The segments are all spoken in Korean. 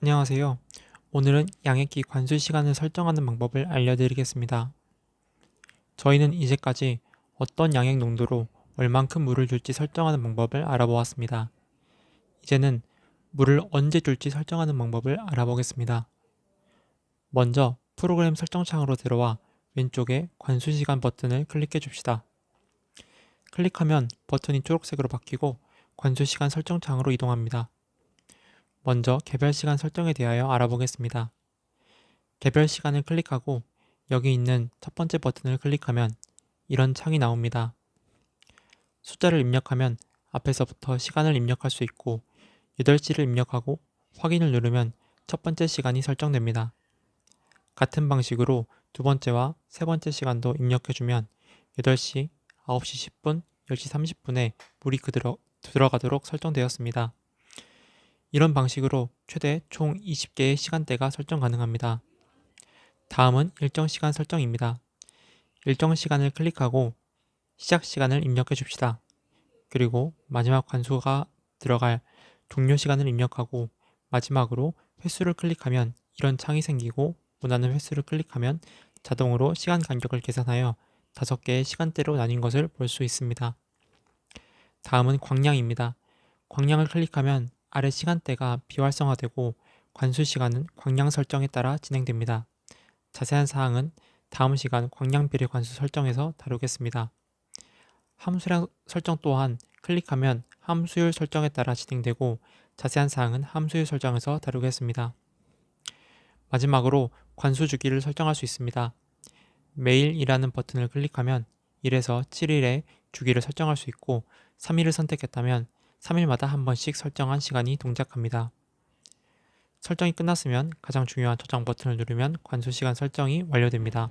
안녕하세요. 오늘은 양액기 관수 시간을 설정하는 방법을 알려드리겠습니다. 저희는 이제까지 어떤 양액 농도로 얼만큼 물을 줄지 설정하는 방법을 알아보았습니다. 이제는 물을 언제 줄지 설정하는 방법을 알아보겠습니다. 먼저 프로그램 설정 창으로 들어와 왼쪽에 관수 시간 버튼을 클릭해 줍시다. 클릭하면 버튼이 초록색으로 바뀌고 관수 시간 설정 창으로 이동합니다. 먼저 개별 시간 설정에 대하여 알아보겠습니다. 개별 시간을 클릭하고 여기 있는 첫 번째 버튼을 클릭하면 이런 창이 나옵니다. 숫자를 입력하면 앞에서부터 시간을 입력할 수 있고 8시를 입력하고 확인을 누르면 첫 번째 시간이 설정됩니다. 같은 방식으로 두 번째와 세 번째 시간도 입력해주면 8시, 9시 10분, 10시 30분에 물이 그대로 들어가도록 설정되었습니다. 이런 방식으로 최대 총 20개의 시간대가 설정 가능합니다. 다음은 일정 시간 설정입니다. 일정 시간을 클릭하고 시작 시간을 입력해 줍시다. 그리고 마지막 관수가 들어갈 종료 시간을 입력하고 마지막으로 횟수를 클릭하면 이런 창이 생기고 원하는 횟수를 클릭하면 자동으로 시간 간격을 계산하여 5개의 시간대로 나뉜 것을 볼 수 있습니다. 다음은 광량입니다. 광량을 클릭하면 아래 시간대가 비활성화되고 관수 시간은 광량 설정에 따라 진행됩니다. 자세한 사항은 다음 시간 광량 비례 관수 설정에서 다루겠습니다. 함수량 설정 또한 클릭하면 함수율 설정에 따라 진행되고 자세한 사항은 함수율 설정에서 다루겠습니다. 마지막으로 관수 주기를 설정할 수 있습니다. 매일이라는 버튼을 클릭하면 1에서 7일의 주기를 설정할 수 있고 3일을 선택했다면 3일마다 한 번씩 설정한 시간이 동작합니다. 설정이 끝났으면 가장 중요한 저장 버튼을 누르면 관수 시간 설정이 완료됩니다.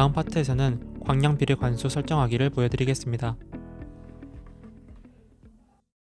다음 파트에서는 광량 비례 관수 설정하기를 보여드리겠습니다.